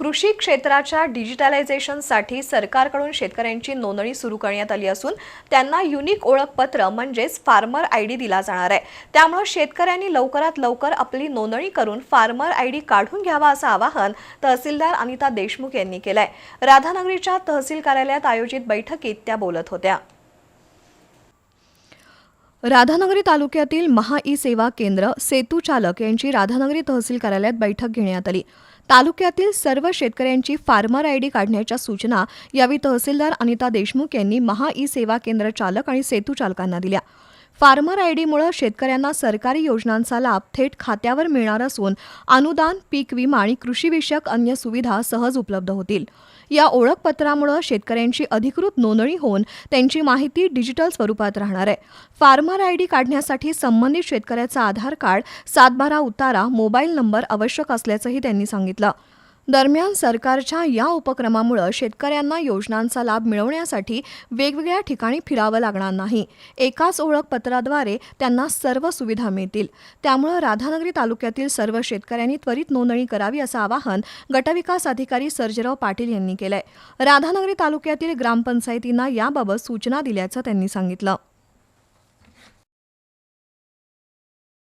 कृषी क्षेत्राच्या डिजिटलायझेशनसाठी सरकारकडून शेतकऱ्यांची नोंदणी सुरू करण्यात आली असून त्यांना युनिक ओळखपत्र म्हणजेच फार्मर आय डी दिला जाणार आहे. त्यामुळे शेतकऱ्यांनी लवकरात लवकर आपली नोंदणी करून फार्मर आय डी काढून घ्यावा असं आवाहन तहसीलदार अनिता देशमुख यांनी केलंय. राधानगरीच्या तहसील कार्यालयात आयोजित बैठकीत त्या बोलत होत्या. राधानगरी तालुक्यातील महा ई सेवा केंद्र सेतू चालक यांची राधानगरी तहसील कार्यालयात बैठक घेण्यात आली. तालुक्यातील सर्व शेतकऱ्यांची फार्मर आय डी काढण्याच्या सूचना यावेळी तहसीलदार अनिता देशमुख यांनी महा ई सेवा केंद्र चालक आणि सेतू चालकांना दिल्या. फार्मर आय डीमुळे शेतकऱ्यांना सरकारी योजनांचा लाभ थेट खात्यावर मिळणार असून अनुदान पीक विमा आणि कृषीविषयक अन्य सुविधा सहज उपलब्ध होतील. या ओळखपत्रामुळे शेतकऱ्यांची अधिकृत नोंदणी होऊन त्यांची माहिती डिजिटल स्वरूपात राहणार आहे. फार्मर आय डी काढण्यासाठी संबंधित शेतकऱ्याचा आधार कार्ड सातबारा उतारा मोबाईल नंबर आवश्यक असल्याचंही त्यांनी सांगितलं. दरम्यान सरकारच्या या उपक्रमामुळे शेतकऱ्यांना योजनांचा लाभ मिळवण्यासाठी वेगवेगळ्या ठिकाणी फिरावं लागणार नाही. एकाच ओळखपत्राद्वारे त्यांना सर्व सुविधा मिळतील. त्यामुळं राधानगरी तालुक्यातील सर्व शेतकऱ्यांनी त्वरित नोंदणी करावी असं आवाहन गटविकास अधिकारी सर्जेराव पाटील यांनी केलंय. राधानगरी तालुक्यातील ग्रामपंचायतींना याबाबत सूचना दिल्याचं त्यांनी सांगितलं.